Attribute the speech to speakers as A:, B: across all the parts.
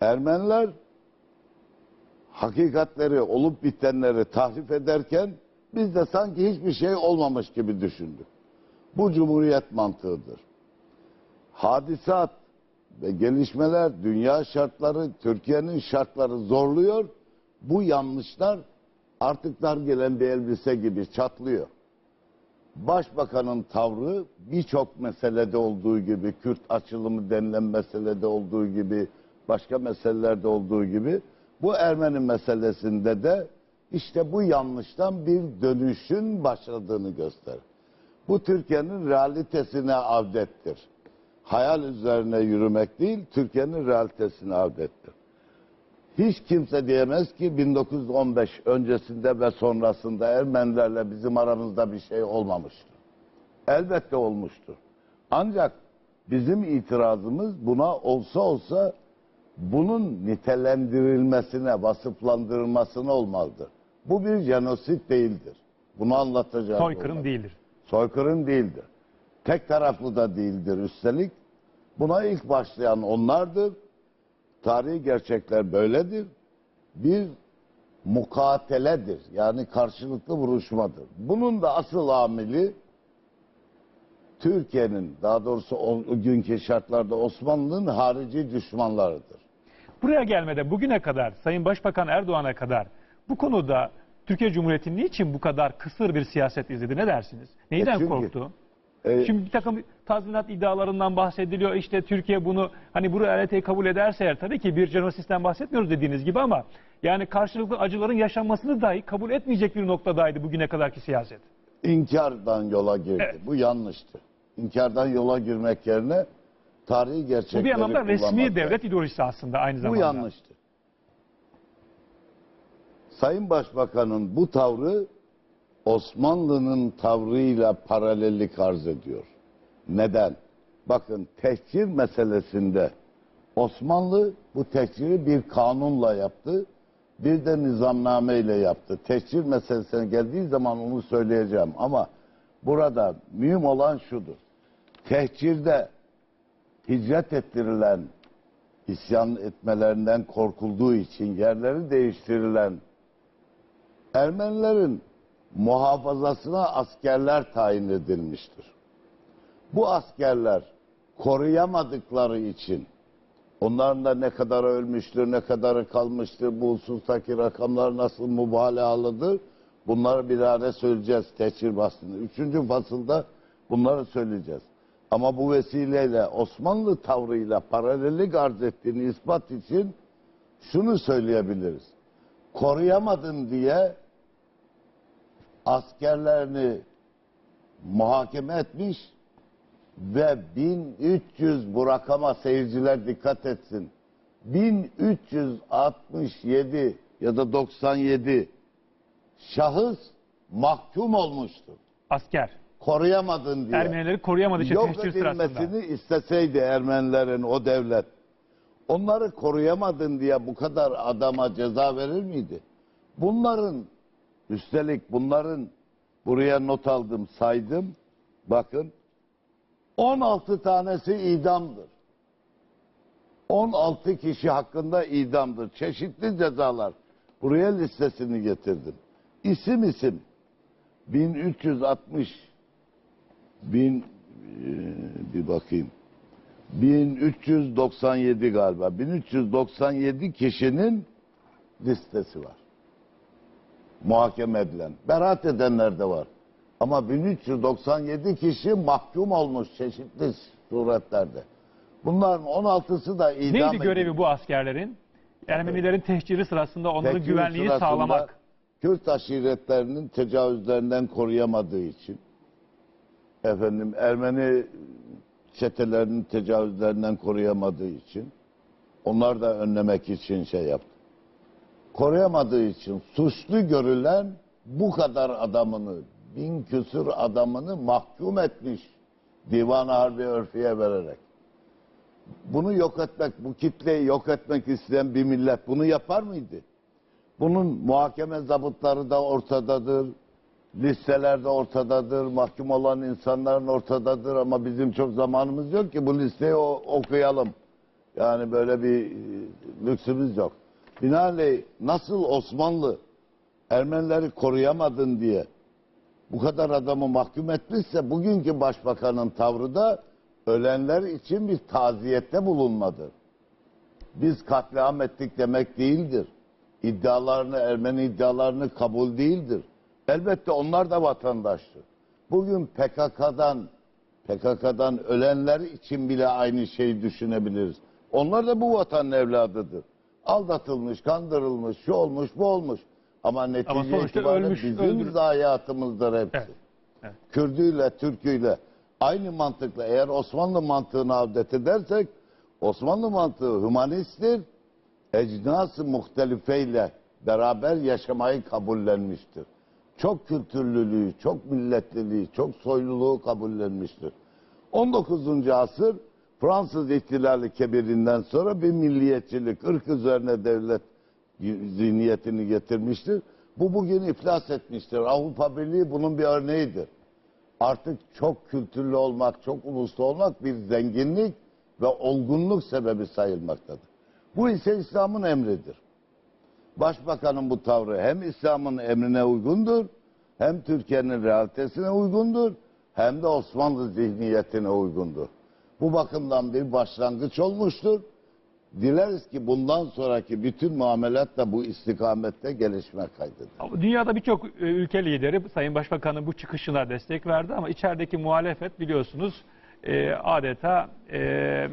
A: Ermeniler hakikatleri, olup bitenleri tahrif ederken biz de sanki hiçbir şey olmamış gibi düşündük. Bu cumhuriyet mantığıdır. Hadisat ve gelişmeler, dünya şartları, Türkiye'nin şartları zorluyor. Bu yanlışlar artık dar gelen bir elbise gibi çatlıyor. Başbakanın tavrı birçok meselede olduğu gibi, Kürt açılımı denilen meselede olduğu gibi, başka meselelerde olduğu gibi, bu Ermeni meselesinde de işte bu yanlıştan bir dönüşün başladığını gösterir. Bu Türkiye'nin realitesine avdettir. Hayal üzerine yürümek değil, Türkiye'nin realitesine avdettir. Hiç kimse diyemez ki 1915 öncesinde ve sonrasında Ermenilerle bizim aramızda bir şey olmamıştır. Elbette olmuştur. Ancak bizim itirazımız buna olsa olsa bunun nitelendirilmesine, vasıflandırılmasına olmalıdır. Bu bir jenosit değildir. Bunu anlatacağım.
B: Soykırım değildir.
A: Soykırım değildir. Tek taraflı da değildir üstelik. Buna ilk başlayan onlardır. Tarihi gerçekler böyledir. Bir mukateledir. Yani karşılıklı vuruşmadır. Bunun da asıl amili Türkiye'nin daha doğrusu o günkü şartlarda Osmanlı'nın harici düşmanlarıdır.
B: Buraya gelmede bugüne kadar Sayın Başbakan Erdoğan'a kadar bu konuda Türkiye Cumhuriyeti niçin bu kadar kısır bir siyaset izledi ne dersiniz? Neyden
A: E çünkü-
B: korktu?
A: E,
B: Şimdi bir takım tazminat iddialarından bahsediliyor. İşte Türkiye bunu hani bu realiteyi kabul ederse eğer tabii ki bir jenosisten bahsetmiyoruz dediğiniz gibi ama yani karşılıklı acıların yaşanmasını dahi kabul etmeyecek bir noktadaydı bugüne kadarki siyaset.
A: inkardan yola girdi.
B: Evet.
A: Bu yanlıştı. İnkardan yola girmek yerine tarihi gerçekleri
B: Bu bir anlamda resmi devlet ideolojisi aslında aynı
A: Bu
B: zamanda.
A: yanlıştı. Sayın Başbakan'ın bu tavrı Osmanlı'nın tavrıyla paralellik arz ediyor. Neden? Bakın tehcir meselesinde Osmanlı bu tehciri bir kanunla yaptı. Bir de nizamname ile yaptı. Tehcir meselesine geldiği zaman onu söyleyeceğim ama burada mühim olan şudur. Tehcirde hicret ettirilen isyan etmelerinden korkulduğu için yerleri değiştirilen Ermenilerin muhafazasına askerler tayin edilmiştir. Bu askerler koruyamadıkları için onların da ne kadar ölmüştür, ne kadarı kalmıştır, bu husustaki rakamlar nasıl mübalağalıdır bunları bir ara söyleyeceğiz teçhir bahsinde. Üçüncü fasılda bunları söyleyeceğiz. Ama bu vesileyle Osmanlı tavrıyla paralellik arz ettiğini ispat için şunu söyleyebiliriz. Koruyamadın diye askerlerini muhakeme etmiş ve 1300 bu rakama seyirciler dikkat etsin. 1367 ya da 97 şahıs mahkum olmuştur.
B: Asker.
A: Koruyamadın diye.
B: Ermenileri koruyamadığı için
A: Yok
B: sırasında.
A: edilmesini isteseydi Ermenilerin o devlet. Onları koruyamadın diye bu kadar adama ceza verir miydi? Bunların üstelik bunların buraya not aldım saydım. Bakın 16 tanesi idamdır. 16 kişi hakkında idamdır. Çeşitli cezalar. Buraya listesini getirdim. İsim isim 1360 bin e, bir bakayım. 1397 galiba. 1397 kişinin listesi var. Muhakeme edilen. Beraat edenler de var. Ama 1397 kişi mahkum olmuş çeşitli suretlerde. Bunların 16'sı da idam
B: Neydi görevi
A: edilmiş.
B: bu askerlerin? Ermenilerin tehciri sırasında onların
A: Tehcir
B: güvenliğini
A: sırasında
B: sağlamak.
A: Kürt aşiretlerinin tecavüzlerinden koruyamadığı için efendim Ermeni çetelerinin tecavüzlerinden koruyamadığı için onlar da önlemek için şey yaptı. Koruyamadığı için suçlu görülen bu kadar adamını bin küsur adamını mahkum etmiş divan harbi örfiye vererek. Bunu yok etmek, bu kitleyi yok etmek isteyen bir millet bunu yapar mıydı? Bunun muhakeme zabıtları da ortadadır. Listeler de ortadadır. Mahkum olan insanların ortadadır ama bizim çok zamanımız yok ki bu listeyi okuyalım. Yani böyle bir e, lüksümüz yok. Binaenaleyh nasıl Osmanlı Ermenileri koruyamadın diye bu kadar adamı mahkum etmişse bugünkü başbakanın tavrı da ölenler için bir taziyette bulunmadır. Biz katliam ettik demek değildir. İddialarını, Ermeni iddialarını kabul değildir. Elbette onlar da vatandaştır. Bugün PKK'dan PKK'dan ölenler için bile aynı şeyi düşünebiliriz. Onlar da bu vatanın evladıdır. Aldatılmış, kandırılmış, şu olmuş, bu olmuş. Ama netice
B: Ama
A: itibariyle
B: ölmüş,
A: bizim
B: öldürül-
A: zayiatımızdır hepsi.
B: Evet, evet.
A: Kürdüyle, Türküyle aynı mantıkla eğer Osmanlı mantığını avdet edersek Osmanlı mantığı hümanisttir. Ecnas-ı muhtelifeyle beraber yaşamayı kabullenmiştir. Çok kültürlülüğü, çok milletliliği, çok soyluluğu kabullenmiştir. 19. asır Fransız ihtilali kebirinden sonra bir milliyetçilik, ırk üzerine devlet zihniyetini getirmiştir. Bu bugün iflas etmiştir. Avrupa Birliği bunun bir örneğidir. Artık çok kültürlü olmak, çok uluslu olmak bir zenginlik ve olgunluk sebebi sayılmaktadır. Bu ise İslam'ın emridir. Başbakanın bu tavrı hem İslam'ın emrine uygundur, hem Türkiye'nin realitesine uygundur, hem de Osmanlı zihniyetine uygundur. Bu bakımdan bir başlangıç olmuştur. Dileriz ki bundan sonraki bütün muamelat da bu istikamette gelişme kaydedir.
B: Ama Dünyada birçok e, ülke lideri Sayın Başbakan'ın bu çıkışına destek verdi ama içerideki muhalefet biliyorsunuz e, adeta e,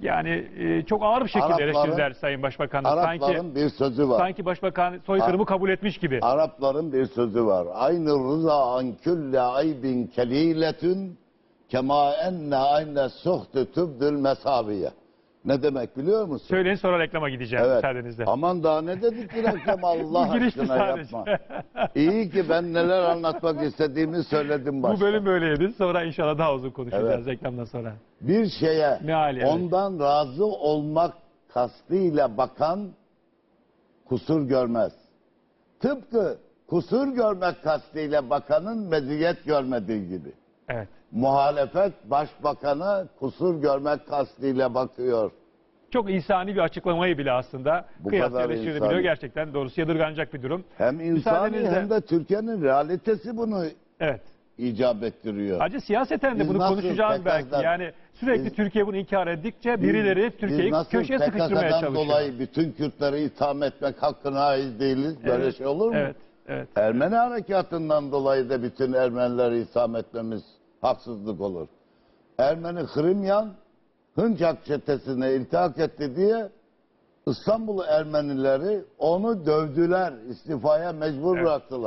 B: yani e, çok ağır bir şekilde
A: Arapların-
B: eleştirdiler Sayın Başbakan'ı.
A: Arapların
B: Sanki
A: bir sözü var.
B: sanki Başbakan soykırımı kabul etmiş gibi.
A: Arapların bir sözü var. Aynı rıza an külle aybin keliletün kema enne ayne suhtü tübdül mesaviye. Ne demek biliyor musun?
B: Söyleyin sonra reklama gideceğim
A: Evet.
B: müsaadenizle.
A: Aman daha ne dedik ki reklam Allah aşkına yapma. İyi ki ben neler anlatmak istediğimi söyledim başta.
B: Bu bölüm böyleydi. Sonra inşallah daha uzun konuşacağız
A: Evet.
B: reklamdan sonra.
A: Bir şeye
B: Meali, evet.
A: ondan razı olmak kastıyla bakan kusur görmez. Tıpkı kusur görmek kastıyla bakanın meziyet görmediği gibi.
B: Evet.
A: Muhalefet başbakana kusur görmek kastıyla bakıyor.
B: Çok insani bir açıklamayı bile aslında
A: Bu
B: kıyasla
A: kadar
B: eleştirebiliyor.
A: insani.
B: Gerçekten doğrusu yadırganacak bir durum.
A: Hem insani hem de Türkiye'nin realitesi bunu
B: Evet.
A: icap ettiriyor.
B: Acı siyaseten de
A: Biz
B: bunu konuşacağız belki.
A: PKK'dan
B: Yani sürekli
A: biz-
B: Türkiye bunu inkar ettikçe birileri Türkiye'yi köşeye sıkıştırmaya çalışıyor.
A: dolayı bütün Kürtleri itham etmek hakkına haiz değiliz. Böyle
B: Evet,
A: şey olur mu?
B: Evet. Evet.
A: Ermeni harekatından dolayı da bütün Ermenileri itham etmemiz haksızlık olur. Ermeni Hrimyan Hınçak çetesine iltihak etti diye İstanbul Ermenileri onu dövdüler, istifaya mecbur
B: Evet.
A: bıraktılar.